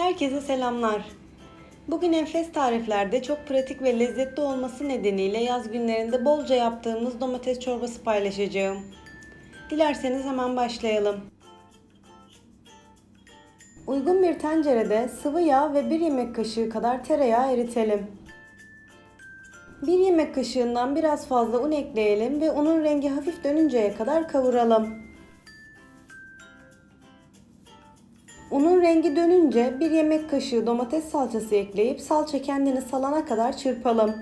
Herkese selamlar. Bugün enfes tariflerde çok pratik ve lezzetli olması nedeniyle yaz günlerinde bolca yaptığımız domates çorbası paylaşacağım. Dilerseniz hemen başlayalım. Uygun bir tencerede sıvı yağ ve 1 yemek kaşığı kadar tereyağı eritelim. 1 yemek kaşığından biraz fazla un ekleyelim ve unun rengi hafif dönünceye kadar kavuralım. Unun rengi dönünce 1 yemek kaşığı domates salçası ekleyip salça kendini salana kadar çırpalım.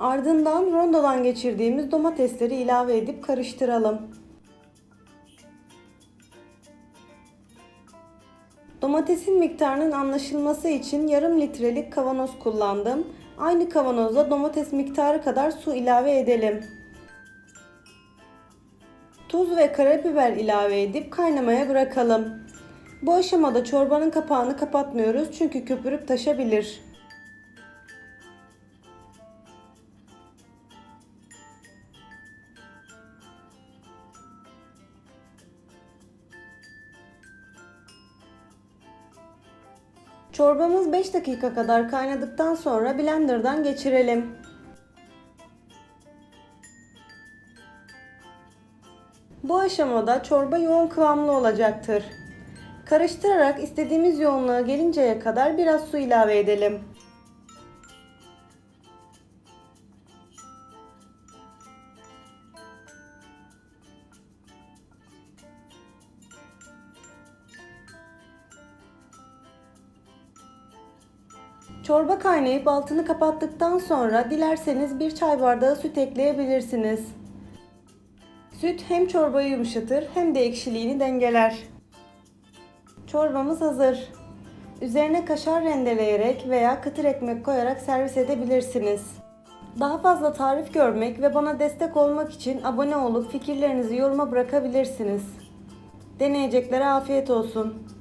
Ardından rondodan geçirdiğimiz domatesleri ilave edip karıştıralım. Domatesin miktarının anlaşılması için yarım litrelik kavanoz kullandım. Aynı kavanoza domates miktarı kadar su ilave edelim. Tuz ve karabiber ilave edip kaynamaya bırakalım. Bu aşamada çorbanın kapağını kapatmıyoruz çünkü köpürüp taşabilir. Çorbamız 5 dakika kadar kaynadıktan sonra blenderdan geçirelim. Bu aşamada çorba yoğun kıvamlı olacaktır. Karıştırarak istediğimiz yoğunluğa gelinceye kadar biraz su ilave edelim. Çorba kaynayıp altını kapattıktan sonra dilerseniz bir çay bardağı süt ekleyebilirsiniz. Süt hem çorbayı yumuşatır hem de ekşiliğini dengeler. Çorbamız hazır. Üzerine kaşar rendeleyerek veya kıtır ekmek koyarak servis edebilirsiniz. Daha fazla tarif görmek ve bana destek olmak için abone olup fikirlerinizi yoruma bırakabilirsiniz. Deneyeceklere afiyet olsun.